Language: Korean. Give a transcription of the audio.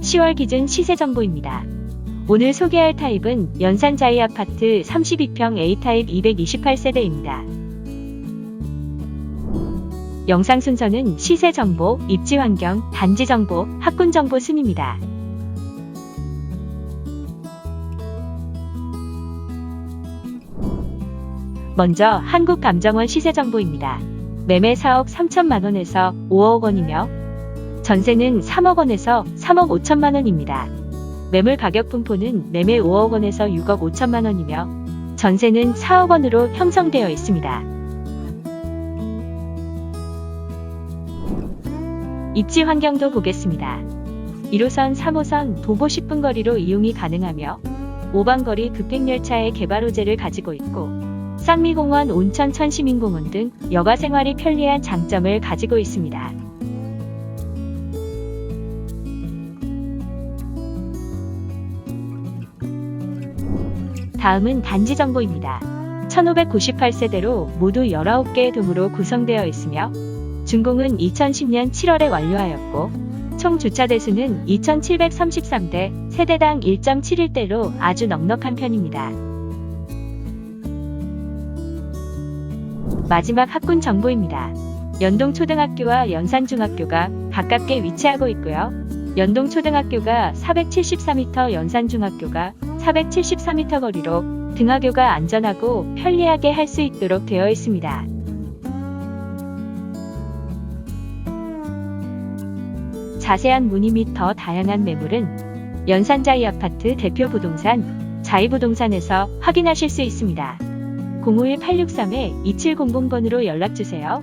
10월 기준 시세 정보입니다. 오늘 소개할 타입은 연산 자이 아파트 32평 A타입 228세대입니다. 영상 순서는 시세 정보, 입지 환경, 단지 정보, 학군 정보 순입니다. 먼저 한국감정원 시세 정보입니다. 매매 4억 3천만 원에서 5억 원이며 전세는 3억 원에서 3억 5천만 원입니다. 매물 가격 분포는 매매 5억 원에서 6억 5천만 원이며 전세는 4억 원으로 형성되어 있습니다. 입지 환경도 보겠습니다. 1호선, 3호선 도보 10분 거리로 이용이 가능하며 5번 거리 급행열차의 개발 호재를 가지고 있고 쌍미공원, 온천 천시민공원 등 여가 생활이 편리한 장점을 가지고 있습니다. 다음은 단지 정보입니다. 1598세대로 모두 19개의 동으로 구성되어 있으며 준공은 2010년 7월에 완료하였고 총 주차 대수는 2733대, 세대당 1.71대로 아주 넉넉한 편입니다. 마지막 학군 정보입니다. 연동초등학교와 연산중학교가 가깝게 위치하고 있고요. 연동초등학교가 474m, 연산중학교가 474m 거리로 등하교가 안전하고 편리하게 할 수 있도록 되어 있습니다. 자세한 문의 및 더 다양한 매물은 연산자이 아파트 대표 부동산 자이부동산에서 확인하실 수 있습니다. 051-863-2700번으로 연락주세요.